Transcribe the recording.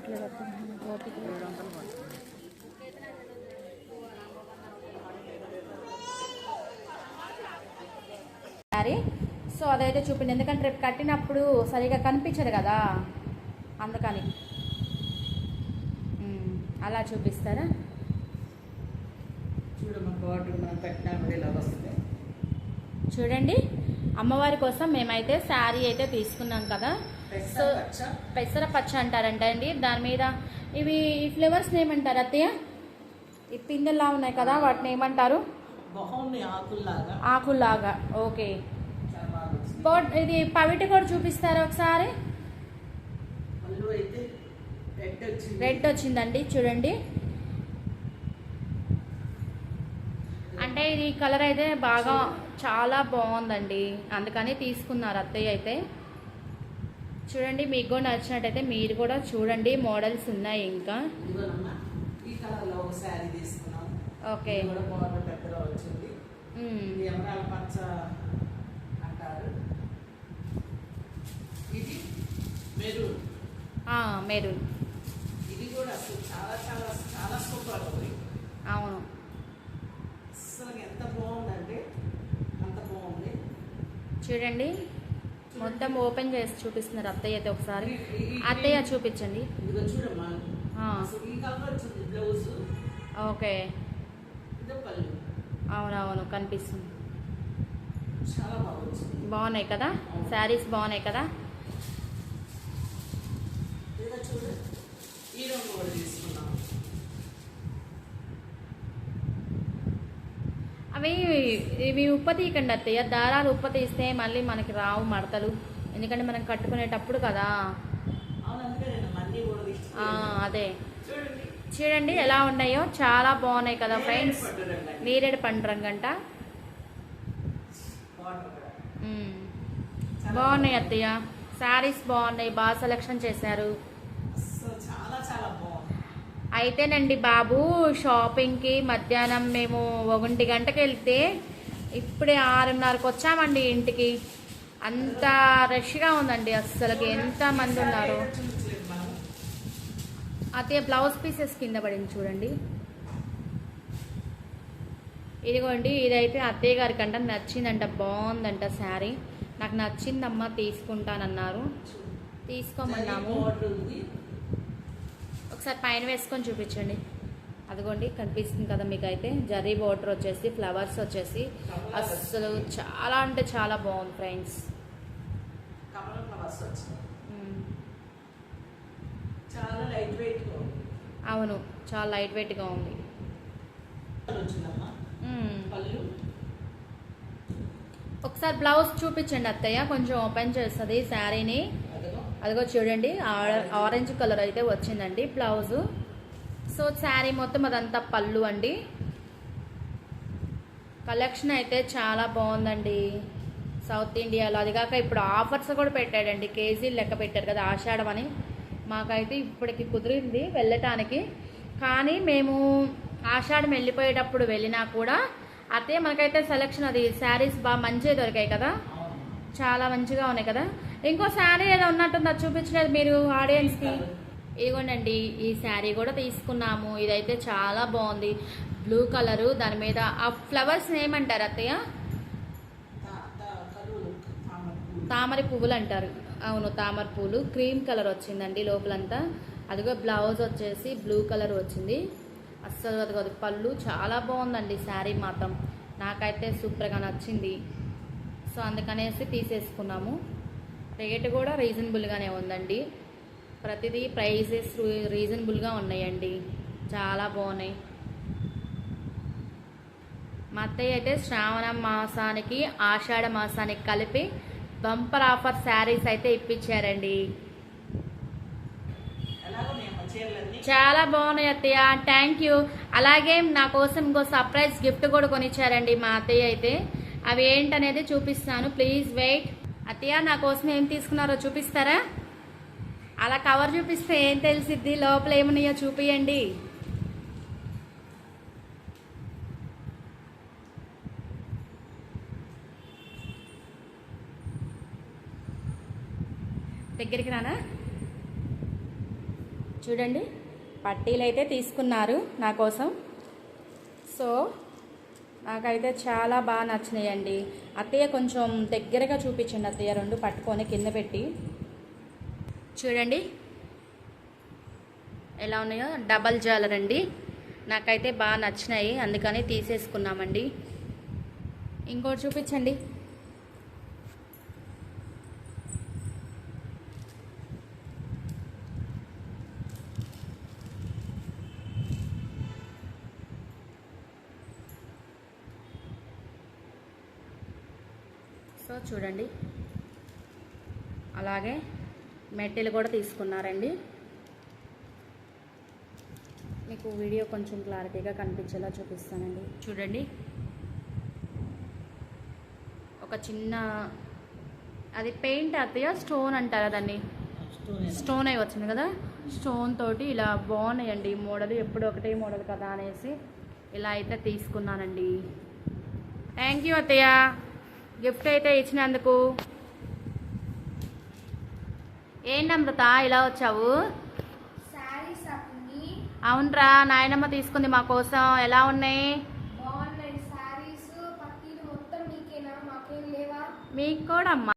రావట్లేదు ఓపిక. Sorry so అదైతే చూపిండి ఎందుకంటే రేపు కట్టినప్పుడు సరిగా కనిపించదు కదా అందుకని. అలా చూపిస్తారా చూడండి అమ్మవారి కోసం మేమైతే శారీ అయితే తీసుకున్నాం కదా సో పెసర పచ్చ అంటారంట అండి. దాని మీద ఇవి ఫ్లేవర్స్ ఏమంటారు అత్తయ్య? ఈ పిందెల్లా ఉన్నాయి కదా వాటిని ఏమంటారు? ఆకుల్లాగా. ఓకే. ఇది పవిటి కూడా చూపిస్తారా ఒకసారి? రెడ్ వచ్చిందండి చూడండి. అంటే ఇది కలర్ అయితే బాగా చాలా బాగుందండి. అందుకని తీసుకున్నారు అత్తయ్య అయితే. చూడండి మీకు కూడా నచ్చినట్టయితే మీరు కూడా చూడండి మోడల్స్ ఉన్నాయి ఇంకా. ఓకే. మెరూన్. ఆ, మెరూన్. ఇది కూడా అసలు చాలా చాలా చాలా సూపర్ ఉంది. అవును. అసలు ఎంత బాగుందంటే అంత బాగుంది. చూడండి. మొత్తం ఓపెన్ చేసి చూపిస్తున్నారు అత్తయ్య అయితే ఒకసారి. అత్తయ్య చూపించండి. ఓకే. అవునవును కనిపిస్తుంది. బాగున్నాయి కదా? శారీస్ బాగున్నాయి కదా ఇదిగో చూడు ఈ రంగు కూడా తీసుకున్నాం అవి ఇవి ఉప్ప తీయకండి అత్తయ్య. దారాలు ఉప్ప తీస్తే మళ్ళీ మనకి రావు మడతలు. ఎందుకంటే మనం కట్టుకునేటప్పుడు కదా. అదే. చూడండి. ఎలా ఉన్నాయో. చాలా బాగున్నాయి కదా ఫ్రెండ్స్. నీరేడు పండు రంగంట బాగున్నాయి అత్తయ్య. శారీస్ బాగున్నాయి. బాగా సెలెక్షన్ చేశారు అస్సలు చాలా చాలా బాగుంది అయితేనండి బాబు షాపింగ్కి మధ్యాహ్నం మేము ఒకటి గంటకి వెళ్తే ఇప్పుడే ఆరున్నరకు వచ్చామండి ఇంటికి. అంత రష్గా ఉందండి అస్సలకి. ఎంతమంది ఉన్నారు అదే బ్లౌజ్ పీసెస్ కింద పడింది చూడండి. ఇదిగోండి ఇదైతే అత్తయ్య గారికి కంట నచ్చిందంట. బాగుందంట శారీ. నాకు నచ్చిందమ్మా తీసుకుంటానన్నారు. తీసుకోమన్నాము. ఒకసారి పైన వేసుకొని చూపించండి. అదిగోండి కనిపిస్తుంది కదా మీకు అయితే జరీ బోర్డర్ వచ్చేసి ఫ్లవర్స్ వచ్చేసి. అస్సలు చాలా అంటే చాలా బాగుంది ఫ్రెండ్స్. అవును చాలా లైట్ వెయిట్గా ఉంది. ఒకసారి బ్లౌజ్ చూపించండి అత్తయ్య. కొంచెం ఓపెన్ చేస్తుంది శారీని. అదిగో చూడండి ఆ- ఆరెంజ్ కలర్ అయితే వచ్చిందండి బ్లౌజ్ సో శారీ మొత్తం అదంతా పళ్ళు అండి. కలెక్షన్ అయితే చాలా బాగుందండి. సౌత్ ఇండియాలో అది కాక ఇప్పుడు ఆఫర్స్ కూడా పెట్టాడండి. కేజీ లెక్క పెట్టారు కదా ఆషాఢం అని. మాకైతే ఇప్పటికి కుదిరింది వెళ్ళటానికి. కానీ మేము ఆషాఢం వెళ్ళిపోయేటప్పుడు వెళ్ళినా కూడా అయితే మనకైతే సెలెక్షన్ అది శారీస్ బాగా మంచిగా దొరికాయి కదా. చాలా మంచిగా ఉన్నాయి కదా. ఇంకో శారీ ఏదో ఉన్నట్టుంది అది చూపించలేదు మీరు ఆడియన్స్కి ఇదిగోండి ఈ శారీ కూడా తీసుకున్నాము. ఇదైతే చాలా బాగుంది. బ్లూ కలరు దాని మీద ఆ ఫ్లవర్స్ ఏమంటారు అత్తయ్య? తామర పూలు. తామర పువ్వులు అంటారు. అవును తామర పూలు. క్రీమ్ కలర్ వచ్చిందండి లోపలంతా. అదిగో బ్లౌజ్ వచ్చేసి బ్లూ కలర్ వచ్చింది. అస్సలు అదిగో అది పళ్ళు చాలా బాగుందండి శారీ మాత్రం. నాకైతే సూపర్గా నచ్చింది. సో అందుకనేసి తీసేసుకున్నాము. రేటు కూడా రీజనబుల్గానే ఉందండి. ప్రతిదీ ప్రైజెస్ రీజనబుల్గా ఉన్నాయండి. చాలా బాగున్నాయి. మా అత్తయ్య అయితే శ్రావణ మాసానికి ఆషాఢ మాసానికి కలిపి బంపర్ ఆఫర్ శారీస్ అయితే ఇప్పించారండి. చాలా బాగున్నాయి అత్తయ్య. థ్యాంక్ యూ అలాగే నా కోసం ఇంకో సర్ప్రైజ్ గిఫ్ట్ కూడా కొనిచ్చారండి మా అత్తయ్య అయితే. అవి ఏంటనేది చూపిస్తాను. ప్లీజ్ వెయిట్ అత్తయ్య నా కోసం ఏం తీసుకున్నారో చూపిస్తారా? అలా కవర్ చూపిస్తే ఏం తెలిసిద్ది? లోపల ఏమున్నాయో చూపియండి. దగ్గరికి రానా? చూడండి పట్టీలు అయితే తీసుకున్నారు నా కోసం. సో నాకైతే చాలా బాగా నచ్చినాయండి. అత్తయ్య కొంచెం దగ్గరగా చూపించండి అత్తయ్య రెండు పట్టుకొని కింద పెట్టి. చూడండి. ఎలా ఉన్నాయో? డబల్ జాలర్ అండి. నాకైతే బాగా నచ్చినాయి అందుకని తీసేసుకున్నామండి. ఇంకోటి చూపించండి. సో చూడండి. అలాగే మెట్టెలు కూడా తీసుకున్నారండి. మీకు వీడియో కొంచెం క్లారిటీగా కనిపించేలా చూపిస్తానండి. చూడండి. ఒక చిన్న అది పెయింట్ అత్తయ్య స్టోన్ అంటారా దాన్ని? స్టోన్. అయి వచ్చింది కదా? స్టోన్ తోటి ఇలా బాగున్నాయండి మోడల్. ఎప్పుడు ఒకటే మోడల్ కదా అనేసి ఇలా అయితే తీసుకున్నానండి. థ్యాంక్ యూ అత్తయ్య. గిఫ్ట్ అయితే ఇచ్చినందుకు. ఏంటి అమృత ఇలా వచ్చావు? అవునరా నాయనమ్మ తీసుకుంది మా కోసం. ఎలా ఉన్నాయి? మీకు కూడా అమ్మా.